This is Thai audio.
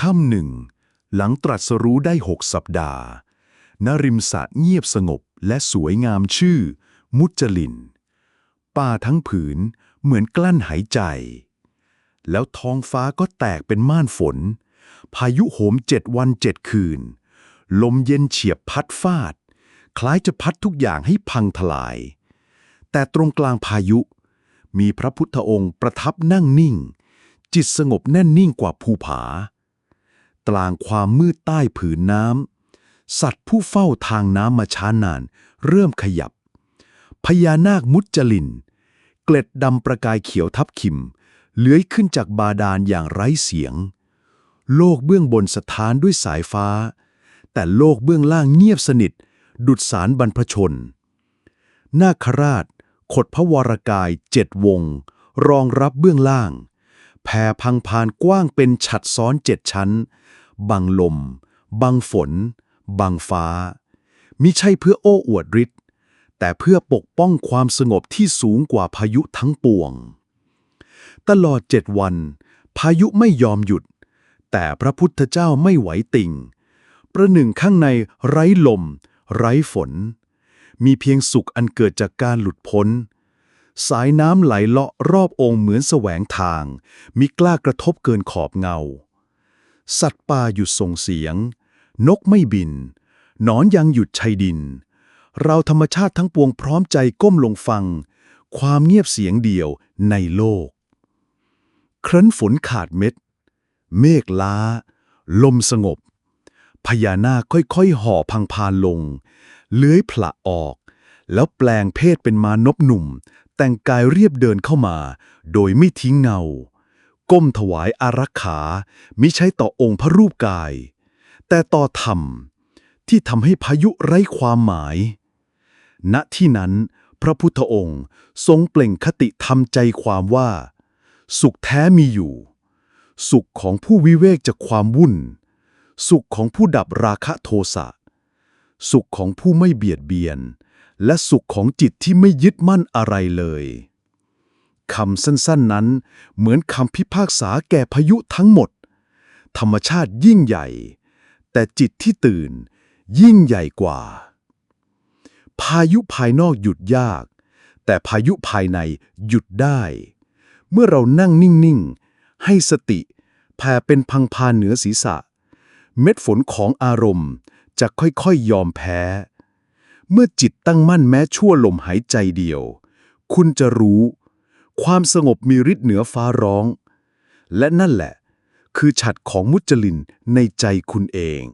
ค่ำหนึ่ง หลังตรัสรู้ได้หกสัปดาห์นริมสะเงียบสงบและสวยงามชื่อ มุจลิน ป่าทั้งผืนเหมือนกลั้นหายใจ แล้วท้องฟ้าก็แตกเป็นม่านฝน พายุโหมเจ็ดวันเจ็ดคืน ลมเย็นเฉียบพัดฟาด คล้ายจะพัดทุกอย่างให้พังทลาย แต่ตรงกลางพายุ มีพระพุทธองค์ประทับนั่งนิ่ง จิตสงบแน่นนิ่งกว่าภูผา กลางความมืดใต้ผืนน้ำ สัตว์ผู้เฝ้าทางน้ำมาช้านาน เริ่มขยับ พญานาคมุจจลิน เกล็ดดำประกายเขียวทับขิม เลื้อยขึ้นจากบาดาลอย่างไร้เสียง โลกเบื้องบนสถานด้วยสายฟ้า แต่โลกเบื้องล่างเงียบสนิท ดุดสารบรรพชน นาคราช ขดพระวรากายเจ็ดวง รองรับเบื้องล่างแผ่พังพานกว้างเป็นฉัดซ้อนเจ็ดชั้น บังลม บังฝน บังฟ้า มิใช่เพื่อโอ้อวดฤทธิ์แต่เพื่อปกป้องความสงบที่สูงกว่าพายุทั้งปวง ตลอดเจ็ดวัน พายุไม่ยอมหยุด แต่พระพุทธเจ้าไม่ไหวติ่ง ประหนึ่งข้างในไร้ลม ไร้ฝน มีเพียงสุขอันเกิดจากการหลุดพ้น สายน้ำไหลเลาะรอบองค์เหมือนแสวงทาง มิกล้ากระทบเกินขอบเงา สัตว์ป่าหยุดส่งเสียง นกไม่บิน หนอนยังหยุดชัยดิน เราธรรมชาติทั้งปวงพร้อมใจก้มลงฟัง ความเงียบเสียงเดียวในโลก ครั้นฝนขาดเม็ด เมฆล้า ลมสงบ พญานาคค่อยๆ ห่อพังพานลง เลื้อยผละออก แล้วแปลงเพศเป็นมานพหนุ่ม แต่งกายเรียบเดินเข้ามา โดยไม่ทิ้งเงา ก้มถวายอารักขามิใช่ต่อองค์พระรูปกาย แต่ต่อธรรม ที่ทำให้พายุไร้ความหมาย ณที่นั้น พระพุทธองค์ทรงเปล่งคติธรรมใจความว่า สุขแท้มีอยู่ สุขของผู้วิเวกจากความวุ่น สุขของผู้ดับราคะโทสะ สุขของผู้ไม่เบียดเบียน และสุขของจิตที่ไม่ยึดมั่นอะไรเลย คำสั้นๆนั้น เหมือนคำพิพากษาแก่พายุทั้งหมด ธรรมชาติยิ่งใหญ่ แต่จิตที่ตื่น ยิ่งใหญ่กว่า พายุภายนอกหยุดยาก แต่พายุภายในหยุดได้ เมื่อเรานั่งนิ่ง ๆ ให้สติแผ่เป็นพังพานเหนือศีรษะ เม็ดฝนของอารมณ์จะค่อยๆยอมแพ้ เมื่อจิตตั้งมั่นแม้ชั่วลมหายใจเดียว คุณจะรู้ ความสงบมีฤทธิ์เหนือฟ้าร้อง และนั่นแหละ คือฉัดของมุจลินในใจคุณเอง